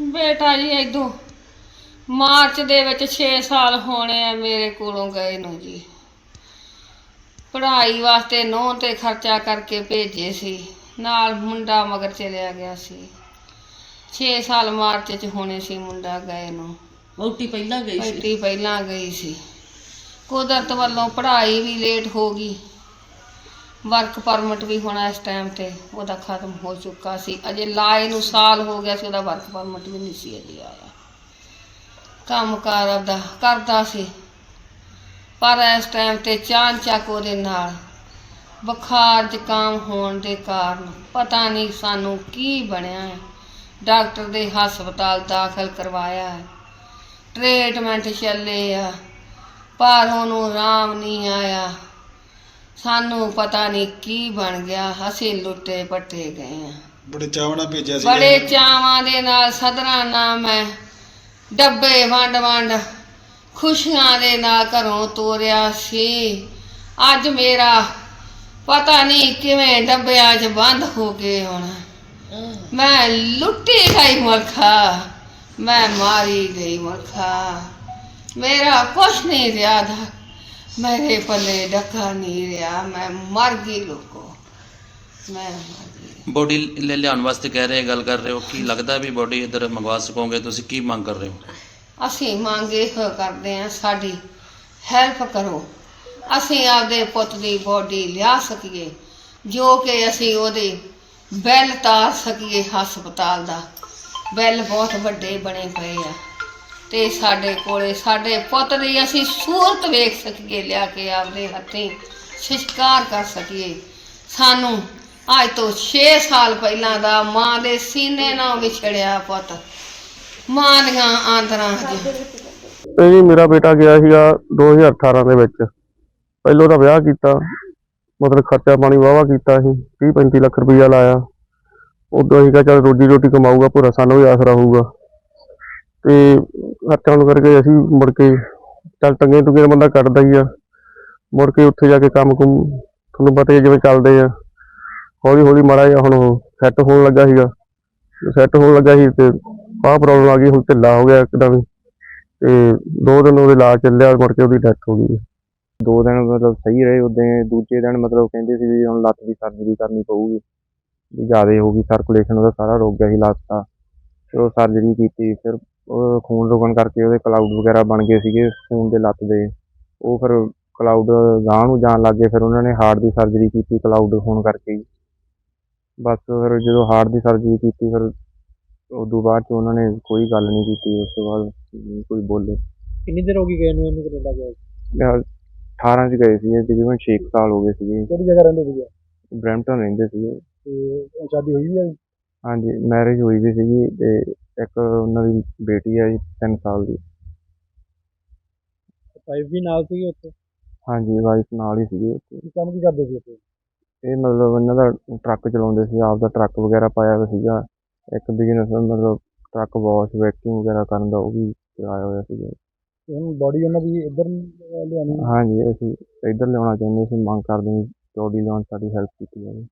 ਬੇਟਾ ਜੀ ਇਦੋਂ ਮਾਰਚ ਦੇ ਵਿੱਚ 6 ਸਾਲ ਹੋਣੇ ਆ ਮੇਰੇ ਕੋਲੋਂ ਗਏ ਨੂੰ ਜੀ। ਪੜ੍ਹਾਈ ਵਾਸਤੇ ਨੋਹ ਤੇ ਖਰਚਾ ਕਰਕੇ ਭੇਜੇ ਸੀ ਨਾਲ ਮੁੰਡਾ ਮਗਰ ਚਲਿਆ ਗਿਆ ਸੀ। 6 ਸਾਲ ਮਾਰਚ ਚ ਹੋਣੇ ਸੀ ਮੁੰਡਾ ਗਏ ਨੂੰ। ਵਹੁਟੀ ਪਹਿਲਾਂ ਗਈ ਸੀ? ਬੇਟੀ ਪਹਿਲਾਂ ਗਈ ਸੀ। ਕੁਦਰਤ ਵੱਲੋਂ ਪੜ੍ਹਾਈ ਵੀ ਲੇਟ ਹੋ ਗਈ। ਵਰਕ ਪਰਮਿਟ ਵੀ ਹੋਣਾ ਇਸ ਟਾਈਮ ਤੇ, ਉਹਦਾ ਖਤਮ ਹੋ ਚੁੱਕਾ ਸੀ। ਅਜੇ ਲਾਏ ਨੂੰ ਸਾਲ ਹੋ ਗਿਆ ਸੀ, ਉਹਦਾ ਵਰਕ ਪਰਮਿਟ ਵੀ ਨਹੀਂ ਸੀ ਅਜੇ ਆਇਆ। ਕੰਮ ਕਾਰ ਆਪਦਾ ਕਰਦਾ ਸੀ। ਪਰ ਇਸ ਟਾਈਮ ਤੇ ਚਾਨ ਚੱਕ ਉਹਦੇ ਨਾਲ, ਬੁਖਾਰ ਜ਼ੁਕਾਮ ਹੋਣ ਦੇ ਕਾਰਨ ਪਤਾ ਨਹੀਂ ਸਾਨੂੰ ਕੀ ਬਣਿਆ ਹੈ। ਡਾਕਟਰ ਦੇ ਹਸਪਤਾਲ ਦਾਖਲ ਕਰਵਾਇਆ ਹੈ। ਟ੍ਰੀਟਮੈਂਟ ਚੱਲੇ ਆ, ਪਰ ਉਹਨੂੰ ਆਰਾਮ ਨਹੀਂ ਆਇਆ। ਸਾਨੂੰ ਪਤਾ ਨਹੀਂ ਕੀ ਬਣ ਗਿਆ ਅਸੀਂ ਲੁੱਟੇ ਪੱਟੇ ਗਏ ਆ ਬੜੇ ਚਾਅ ਨਾਲ ਭੇਜਿਆ ਸੀ ਬੜੇ ਚਾਵਾਂ ਦੇ ਨਾਲ ਸਦਰਾਂ ਨਾਲ ਮੈਂ ਡੱਬੇ ਵੰਡ ਵੰਡ ਖੁਸ਼ੀਆਂ ਦੇ ਨਾਲ ਘਰੋਂ ਤੋਰਿਆ ਸੀ ਅੱਜ ਮੇਰਾ ਪਤਾ ਨਹੀਂ ਕਿਵੇਂ ਡੱਬਿਆਂ 'ਚ ਬੰਦ ਹੋ ਗਏ ਹੁਣ ਮੈਂ ਲੁੱਟੀ ਗਈ ਮਰਖਾ ਮੈਂ ਮਾਰੀ ਗਈ ਮਰਖਾ ਮੇਰਾ ਕੁਛ ਨਹੀਂ ਰਿਹਾ ਮੇਰੇ ਪੱਲੇ ਡੱਕਾ ਨਹੀਂ ਰਿਹਾ ਮੈਂ ਮਰ ਗਈ ਲੋਕੋ। ਮੈਂ ਮਰ ਗਈ। ਬੋਡੀ ਲੈ ਲਿਆਉਣ ਵਾਸਤੇ ਕਹਿ ਰਹੇ ਗੱਲ ਕਰ ਰਹੇ ਹੋ ਕੀ ਲੱਗਦਾ ਵੀ ਬੋਡੀ ਇੱਧਰ ਮੰਗਵਾ ਸਕੋਗੇ ਤੁਸੀਂ ਕੀ ਮੰਗ ਕਰ ਰਹੇ ਹੋ? ਅਸੀਂ ਮੰਗ ਇਹੋ ਕਰਦੇ ਹਾਂ ਸਾਡੀ ਹੈਲਪ ਕਰੋ। ਅਸੀਂ ਆਪਦੇ ਪੁੱਤ ਦੀ ਬੋਡੀ ਲਿਆ ਸਕੀਏ ਜੋ ਕਿ ਅਸੀਂ ਉਹਦੇ ਬਿੱਲ ਤਾਰ ਸਕੀਏ ਹਸਪਤਾਲ ਦਾ। ਬਿੱਲ ਬਹੁਤ ਵੱਡੇ ਬਣੇ ਪਏ ਆ। ਤੇ ਸਾਡੇ ਕੋਲੇ, ਸਾਡੇ ਪੁੱਤ ਦੀ ਅਸੀਂ ਸੂਰਤ ਵੇਖ ਸਕੀਏ, ਲਿਆ ਕੇ ਆਪਦੇ ਹੱਥੀਂ ਸੰਸਕਾਰ ਕਰ ਸਕੀਏ। ਸਾਨੂੰ ਅੱਜ ਤੋਂ 6 ਸਾਲ ਪਹਿਲਾਂ ਦਾ ਮਾਂ ਦੇ ਸੀਨੇ ਨਾਲ ਵਿਛੜਿਆ ਪੁੱਤ। ਮਾਂ ਦੀਆਂ ਆਂਦਰਾਂ 'ਚ ਇਹ ਜੀ ਮੇਰਾ ਬੇਟਾ ਗਿਆ ਸੀਗਾ 2018 ਦੇ ਵਿੱਚ। ਪਹਿਲੋਂ ਤਾਂ ਵਿਆਹ ਕੀਤਾ, ਮਤਲਬ ਖਰਚਾ ਪਾਣੀ ਵਾਵਾ ਕੀਤਾ ਸੀ 30 35 ਲੱਖ ਰੁਪਈਆ ਲਾਇਆ। ਉਦੋਂ ਅਸੀਂ ਕਿਹਾ ਚੱਲ ਰੋਜੀ ਰੋਟੀ ਕਮਾਊਗਾ ਪੂਰਾ ਸਾਨੂੰ ਵੀ ਆਸਰਾ ਹੋਊਗਾ ਤੇ ਖਰਚਾ ਨੂੰ ਕਰਕੇ ਅਸੀਂ ਮੁੜ ਕੇ ਚੱਲ ਟੰਗੇ ਟੁਗੇ ਬੰਦਾ ਕੱਟਦਾ ਹੀ ਆ। ਮੁੜ ਕੇ ਉੱਥੇ ਜਾ ਕੇ ਕੰਮ ਕੁਮ ਤੁਹਾਨੂੰ ਪਤਾ ਹੀ ਆ ਜਿਵੇਂ ਚੱਲਦੇ ਆ। ਹੌਲੀ ਹੌਲੀ ਮਾੜਾ ਜਿਹਾ ਹੁਣ ਸੈੱਟ ਹੋਣ ਲੱਗਾ ਸੀਗਾ। ਸੈੱਟ ਹੋਣ ਲੱਗਾ ਸੀ ਤੇ ਆਹ ਪ੍ਰੋਬਲਮ ਆ ਗਈ, ਹੁਣ ਢਿੱਲਾ ਹੋ ਗਿਆ ਇੱਕਦਮ ਹੀ। ਤੇ ਦੋ ਦਿਨ ਉਹਦੇ ਇਲਾਜ ਚੱਲਿਆ, ਮੁੜ ਕੇ ਉਹਦੀ ਡੈਥ ਹੋ ਗਈ। ਦੋ ਦਿਨ ਮਤਲਬ ਸਹੀ ਰਹੇ, ਉਦੋਂ ਦੂਜੇ ਦਿਨ ਮਤਲਬ ਕਹਿੰਦੇ ਸੀ ਵੀ ਹੁਣ ਲੱਤ ਦੀ ਸਰਜਰੀ ਕਰਨੀ ਪਊਗੀ। ਵੀ ਜ਼ਿਆਦਾ ਹੋ ਗਈ ਸਰਕੂਲੇਸ਼ਨ ਉਹਦਾ ਸਾਰਾ ਰੁਕ ਗਿਆ ਸੀ ਲੱਤ ਦਾ। ਫਿਰ ਉਹ ਸਰਜਰੀ ਕੀਤੀ, ਫਿਰ ਖੂਨ ਰੁਕਣ ਕਰਕੇ ਉਹਦੇ ਕਲਾਊਡ ਵਗੈਰਾ ਬਣ ਗਏ ਸੀਗੇ ਖੂਨ ਦੇ ਲੱਤ ਦੇ। ਉਹ ਫਿਰ ਕਲਾਊਡ ਗਾਂਹ ਨੂੰ ਜਾਣ ਲੱਗ ਗਏ ਫਿਰ ਉਹਨਾਂ ਨੇ ਹਾਰਟ ਦੀ ਸਰਜਰੀ ਕੀਤੀ ਕਲਾਊਡ ਹੋਣ ਕਰਕੇ ਬਸ ਫਿਰ ਜਦੋਂ ਹਾਰਟ ਦੀ ਸਰਜਰੀ ਕੀਤੀ ਫਿਰ ਉਦੋਂ ਬਾਅਦ ਚ ਉਹਨਾਂ ਨੇ ਕੋਈ ਗੱਲ ਨਹੀਂ ਕੀਤੀ ਉਸ ਤੋਂ ਬਾਅਦ ਕੋਈ ਬੋਲੇ। ਕਿੰਨੀ ਦੇਰ ਹੋ ਗਈ ਗਏ ਨੂੰ ਇਹਨੂੰ ਕੈਨੇਡਾ ਗਿਆ ਮੈਂ 18 ਚ ਗਏ ਸੀ ਤਕਰੀਬਨ 6 ਸਾਲ ਹੋ ਗਏ ਸੀਗੇ। ਕਿਹੜੀ ਜਗ੍ਹਾ ਰਹਿੰਦੇ ਸੀਗੇ? ਬਰੈਂਪਟਨ ਰਹਿੰਦੇ ਸੀਗੇ। ਤੇ ਸ਼ਾਦੀ ਹੋਈ ਵੀ ਹੈ ਹਾਂਜੀ ਮੈਰਿਜ ਹੋਈ ਵੀ ਸੀਗੀ ਤੇ ਇੱਕ ਉਹਨਾਂ ਦੀ ਬੇਟੀ ਜੀ 3 ਸਾਲ ਦੀ। ਵਾਈਫ ਵੀ ਨਾਲ ਸੀਗੇ ਉੱਥੇ? ਹਾਂਜੀ ਵਾਈਫ ਨਾਲ ਹੀ ਸੀਗੇ ਉੱਥੇ। ਕੀ ਕੰਮ ਕੀ ਕਰਦੇ ਸੀ ਉੱਥੇ? ਇਹ ਮਤਲਬ ਇਹਨਾਂ ਦਾ ਟਰੱਕ ਚਲਾਉਂਦੇ ਸੀ ਆਪ ਦਾ ਟਰੱਕ ਵਗੈਰਾ ਪਾਇਆ ਹੋਇਆ ਸੀਗਾ। ਇੱਕ ਬਿਜ਼ਨਸ ਮਤਲਬ ਟਰੱਕ ਵਾਸ਼ ਵੈਕਿੰਗ ਵਗੈਰਾ ਕਰਨ ਦਾ ਉਹ ਵੀ ਚਲਾਇਆ ਹੋਇਆ ਸੀਗਾ। ਹੁਣ ਬੋਡੀ ਉਹਨਾਂ ਦੀ ਇੱਧਰ ਲਿਆਉਣੀ ਹਾਂਜੀ ਅਸੀਂ ਇੱਧਰ ਲਿਆਉਣਾ ਚਾਹੁੰਦੇ ਸੀ ਮੰਗ ਕਰਦੇ ਹਾਂ ਬੋਡੀ ਲਿਆਉਣ ਸਾਡੀ ਹੈਲਪ ਕੀਤੀ ਜਾਵੇ।